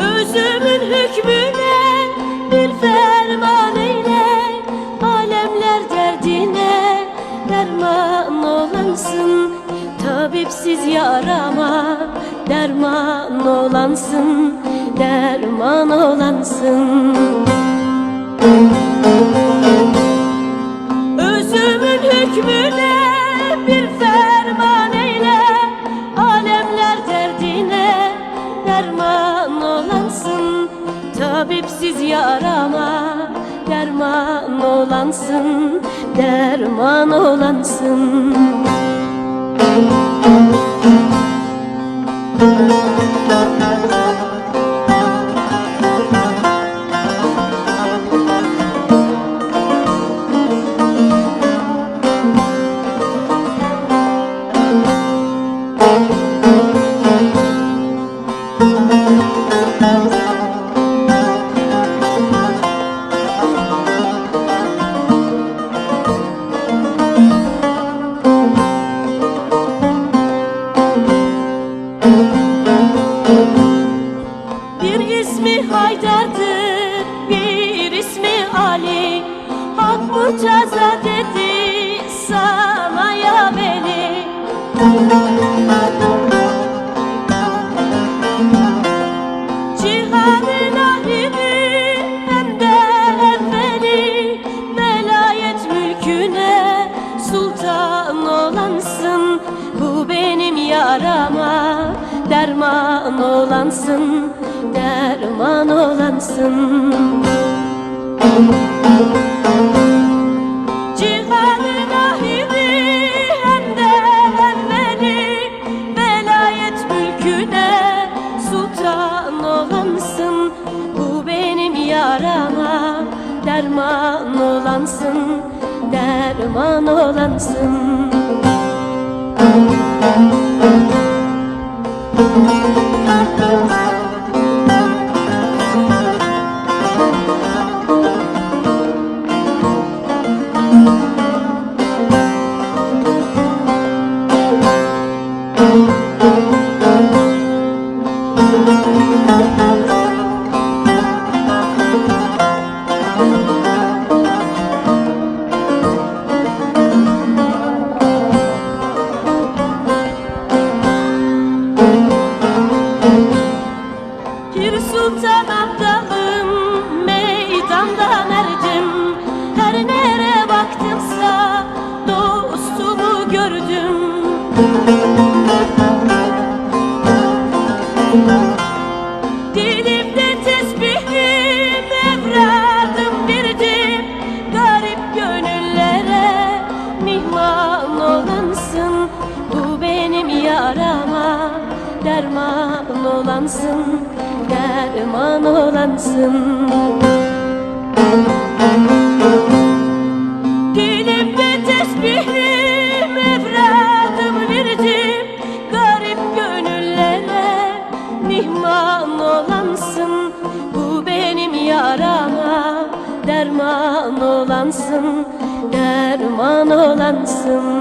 Özümün hükmüne bir ferman eyle Alemler derdine derman olansın. Tabipsiz yarama derman olansın Derman olansın derman olansın Tabipsiz yarama derman olansın Derman olansın. Bir Haydar'dır, bir ismi Ali. Hak mucaza dedi sana ya beni Cihanın ahiri hem de evveli Velayet mülküne sultan olansın. Bu benim yarama derman olansın Derman olansın. Hem de evveli sultan olansın. Bu benim yarama derman olansın Derman olansın Pir Sultan Abdalım olansın Derman olansın. Dilimde tesbihim evradım birdim Garip gönüllere mihman olansın. Bu benim yarama derman olansın Derman olansın